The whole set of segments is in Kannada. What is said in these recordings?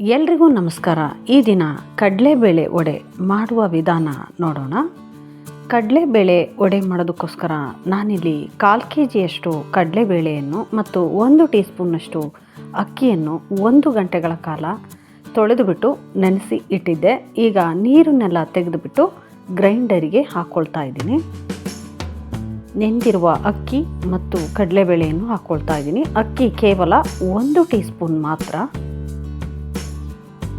ಎಲ್ರಿಗೂ ನಮಸ್ಕಾರ. ಈ ದಿನ ಕಡಲೆಬೇಳೆ ವಡೆ ಮಾಡುವ ವಿಧಾನ ನೋಡೋಣ. ಕಡಲೆಬೇಳೆ ವಡೆ ಮಾಡೋದಕ್ಕೋಸ್ಕರ ನಾನಿಲ್ಲಿ ಕಾಲು ಕೆ ಜಿಯಷ್ಟು ಕಡಲೆಬೇಳೆಯನ್ನು ಮತ್ತು ಒಂದು ಟೀ ಸ್ಪೂನ್ನಷ್ಟು ಅಕ್ಕಿಯನ್ನು ಒಂದು ಗಂಟೆಗಳ ಕಾಲ ತೊಳೆದುಬಿಟ್ಟು ನೆನೆಸಿ ಇಟ್ಟಿದ್ದೆ. ಈಗ ನೀರನ್ನೆಲ್ಲ ತೆಗೆದುಬಿಟ್ಟು ಗ್ರೈಂಡರಿಗೆ ಹಾಕ್ಕೊಳ್ತಾ ಇದ್ದೀನಿ. ನೆಂದಿರುವ ಅಕ್ಕಿ ಮತ್ತು ಕಡಲೆಬೇಳೆಯನ್ನು ಹಾಕ್ಕೊಳ್ತಾ ಇದ್ದೀನಿ. ಅಕ್ಕಿ ಕೇವಲ ಒಂದು ಟೀ ಸ್ಪೂನ್ ಮಾತ್ರ.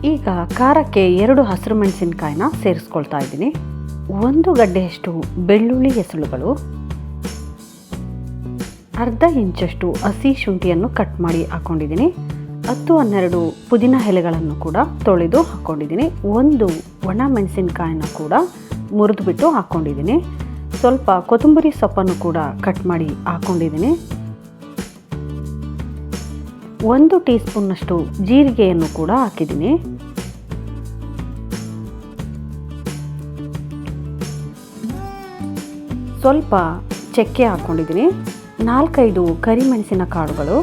ಈಗ ಖಾರಕ್ಕೆ ಎರಡು ಹಸಿರು ಮೆಣಸಿನಕಾಯಿನ ಸೇರಿಸ್ಕೊಳ್ತಾ ಇದ್ದೀನಿ. ಒಂದು ಗಡ್ಡೆಯಷ್ಟು ಬೆಳ್ಳುಳ್ಳಿ ಹೆಸಳುಗಳು. ಅರ್ಧ ಇಂಚಷ್ಟು ಹಸಿ ಶುಂಠಿಯನ್ನು ಕಟ್ ಮಾಡಿ ಹಾಕ್ಕೊಂಡಿದ್ದೀನಿ ಹತ್ತು ಹನ್ನೆರಡು ಪುದೀನ ಎಲೆಗಳನ್ನು ಕೂಡ ತೊಳೆದು ಹಾಕ್ಕೊಂಡಿದ್ದೀನಿ ಒಂದು ಒಣ ಮೆಣಸಿನಕಾಯಿನ ಕೂಡ ಮುರಿದುಬಿಟ್ಟು ಹಾಕ್ಕೊಂಡಿದ್ದೀನಿ ಸ್ವಲ್ಪ ಕೊತ್ತಂಬರಿ ಸೊಪ್ಪನ್ನು ಕೂಡ ಕಟ್ ಮಾಡಿ ಹಾಕ್ಕೊಂಡಿದ್ದೀನಿ ಒಂದು ಟೀ ಸ್ಪೂನ್ನಷ್ಟು ಜೀರಿಗೆಯನ್ನು ಕೂಡ ಹಾಕಿದ್ದೀನಿ. ಸ್ವಲ್ಪ ಚಕ್ಕೆ ಹಾಕ್ಕೊಂಡಿದ್ದೀನಿ ನಾಲ್ಕೈದು ಕರಿಮೆಣಸಿನ ಕಾಳುಗಳು.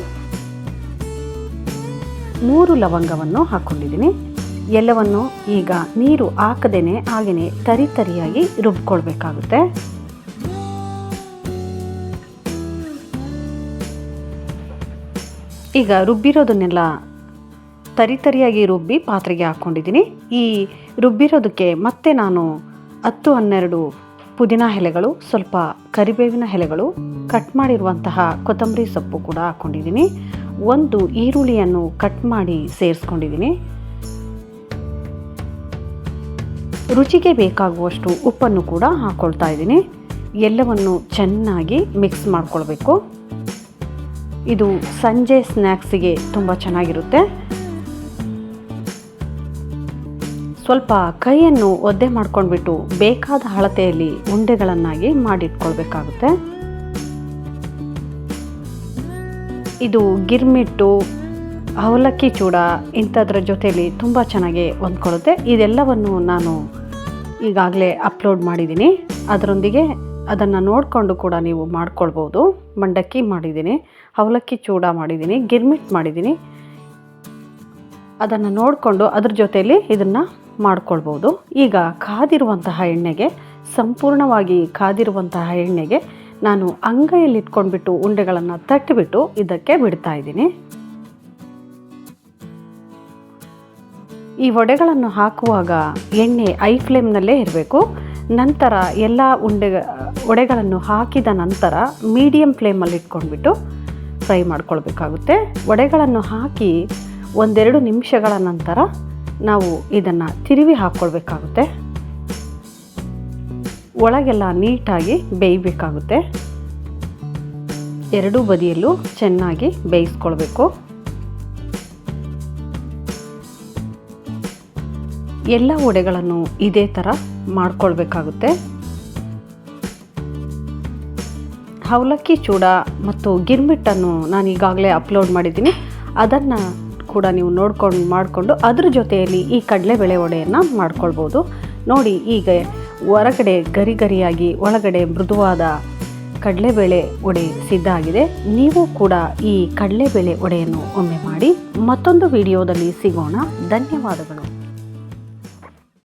ಮೂರು ಲವಂಗವನ್ನು ಹಾಕ್ಕೊಂಡಿದ್ದೀನಿ ಎಲ್ಲವನ್ನು ಈಗ ನೀರು ಹಾಕದೇನೆ ಹಾಗೆಯೇ ತರಿ ತರಿಯಾಗಿ ರುಬ್ಕೊಳ್ಬೇಕಾಗುತ್ತೆ. ಈಗ ರುಬ್ಬಿರೋದನ್ನೆಲ್ಲ ತರಿತರಿಯಾಗಿ ರುಬ್ಬಿ ಪಾತ್ರೆಗೆ ಹಾಕ್ಕೊಂಡಿದ್ದೀನಿ. ಈ ರುಬ್ಬಿರೋದಕ್ಕೆ ಮತ್ತೆ ನಾನು ಹತ್ತು ಹನ್ನೆರಡು ಪುದೀನ ಎಲೆಗಳು, ಸ್ವಲ್ಪ ಕರಿಬೇವಿನ ಎಲೆಗಳು ಕಟ್ ಮಾಡಿರುವಂತಹ ಕೊತ್ತಂಬರಿ ಸೊಪ್ಪು ಕೂಡ ಹಾಕ್ಕೊಂಡಿದ್ದೀನಿ. ಒಂದು ಈರುಳ್ಳಿಯನ್ನು ಕಟ್ ಮಾಡಿ ಸೇರಿಸ್ಕೊಂಡಿದ್ದೀನಿ. ರುಚಿಗೆ ಬೇಕಾಗುವಷ್ಟು ಉಪ್ಪನ್ನು ಕೂಡ ಹಾಕ್ಕೊಳ್ತಾ ಇದ್ದೀನಿ. ಎಲ್ಲವನ್ನು ಚೆನ್ನಾಗಿ ಮಿಕ್ಸ್ ಮಾಡ್ಕೊಳ್ಬೇಕು. ಇದು ಸಂಜೆ ಸ್ನ್ಯಾಕ್ಸಿಗೆ ತುಂಬ ಚೆನ್ನಾಗಿರುತ್ತೆ. ಸ್ವಲ್ಪ ಕೈಯನ್ನು ಒದ್ದೆ ಮಾಡ್ಕೊಂಡ್ಬಿಟ್ಟು ಬೇಕಾದ ಅಳತೆಯಲ್ಲಿ ಉಂಡೆಗಳನ್ನಾಗಿ ಮಾಡಿಟ್ಕೊಳ್ಬೇಕಾಗುತ್ತೆ. ಇದು ಗಿರ್ಮಿಟ್ಟು, ಅವಲಕ್ಕಿ ಚೂಡ ಇಂಥದ್ರ ಜೊತೆಯಲ್ಲಿ ತುಂಬ ಚೆನ್ನಾಗಿ ಹೊಂದ್ಕೊಳ್ಳುತ್ತೆ. ಇದೆಲ್ಲವನ್ನು ನಾನು ಈಗಾಗಲೇ ಅಪ್ಲೋಡ್ ಮಾಡಿದ್ದೀನಿ. ಅದರೊಂದಿಗೆ ಅದನ್ನು ನೋಡಿಕೊಂಡು ಕೂಡ ನೀವು ಮಾಡ್ಕೊಳ್ಬೋದು. ಮಂಡಕ್ಕಿ ಮಾಡಿದ್ದೀನಿ, ಅವಲಕ್ಕಿ ಚೂಡ ಮಾಡಿದ್ದೀನಿ, ಗಿರ್ಮಿಟ್ ಮಾಡಿದ್ದೀನಿ. ಅದನ್ನು ನೋಡಿಕೊಂಡು ಅದ್ರ ಜೊತೆಯಲ್ಲಿ ಇದನ್ನು ಮಾಡ್ಕೊಳ್ಬೋದು. ಈಗ ಕಾದಿರುವಂತಹ ಎಣ್ಣೆಗೆ, ಸಂಪೂರ್ಣವಾಗಿ ಕಾದಿರುವಂತಹ ಎಣ್ಣೆಗೆ ನಾನು ಅಂಗೈಯಲ್ಲಿ ಇಟ್ಕೊಂಡ್ಬಿಟ್ಟು ಉಂಡೆಗಳನ್ನು ತಟ್ಟಿಬಿಟ್ಟು ಇದಕ್ಕೆ ಬಿಡ್ತಾ ಇದ್ದೀನಿ. ಈ ವಡೆಗಳನ್ನು ಹಾಕುವಾಗ ಎಣ್ಣೆ ಐ ಫ್ಲೇಮ್ನಲ್ಲೇ ಇರಬೇಕು. ನಂತರ ಎಲ್ಲ ಉಂಡೆ ವಡೆಗಳನ್ನು ಹಾಕಿದ ನಂತರ ಮೀಡಿಯಂ ಫ್ಲೇಮಲ್ಲಿ ಇಟ್ಕೊಂಡ್ಬಿಟ್ಟು ಫ್ರೈ ಮಾಡ್ಕೊಳ್ಬೇಕಾಗುತ್ತೆ. ವಡೆಗಳನ್ನು ಹಾಕಿ ಒಂದೆರಡು ನಿಮಿಷಗಳ ನಂತರ ನಾವು ಇದನ್ನು ತಿರುವಿ ಹಾಕ್ಕೊಳ್ಬೇಕಾಗುತ್ತೆ. ಒಳಗೆಲ್ಲ ನೀಟಾಗಿ ಬೇಯಬೇಕಾಗುತ್ತೆ. ಎರಡೂ ಬದಿಯಲ್ಲೂ ಚೆನ್ನಾಗಿ ಬೇಯಿಸ್ಕೊಳ್ಬೇಕು. ಎಲ್ಲ ವಡೆಗಳನ್ನು ಇದೇ ಥರ ಮಾಡ್ಕೊಳ್ಬೇಕಾಗುತ್ತೆ. ಅವಲಕ್ಕಿ ಚೂಡ ಮತ್ತು ಗಿರ್ಮಿಟ್ಟನ್ನು ನಾನು ಈಗಾಗಲೇ ಅಪ್ಲೋಡ್ ಮಾಡಿದ್ದೀನಿ. ಅದನ್ನು ಕೂಡ ನೀವು ನೋಡ್ಕೊಂಡು ಮಾಡಿಕೊಂಡು ಅದ್ರ ಜೊತೆಯಲ್ಲಿ ಈ ಕಡಲೆಬೇಳೆ ವಡೆಯನ್ನು ಮಾಡ್ಕೊಳ್ಬೋದು. ನೋಡಿ, ಈಗ ಹೊರಗಡೆ ಗರಿ ಗರಿಯಾಗಿ ಒಳಗಡೆ ಮೃದುವಾದ ಕಡಲೆಬೇಳೆ ವಡೆ ಸಿದ್ಧ ಆಗಿದೆ. ನೀವು ಕೂಡ ಈ ಕಡಲೆಬೇಳೆ ವಡೆಯನ್ನು ಒಮ್ಮೆ ಮಾಡಿ ಮತ್ತೊಂದು ವಿಡಿಯೋದಲ್ಲಿ ಸಿಗೋಣ. ಧನ್ಯವಾದಗಳು.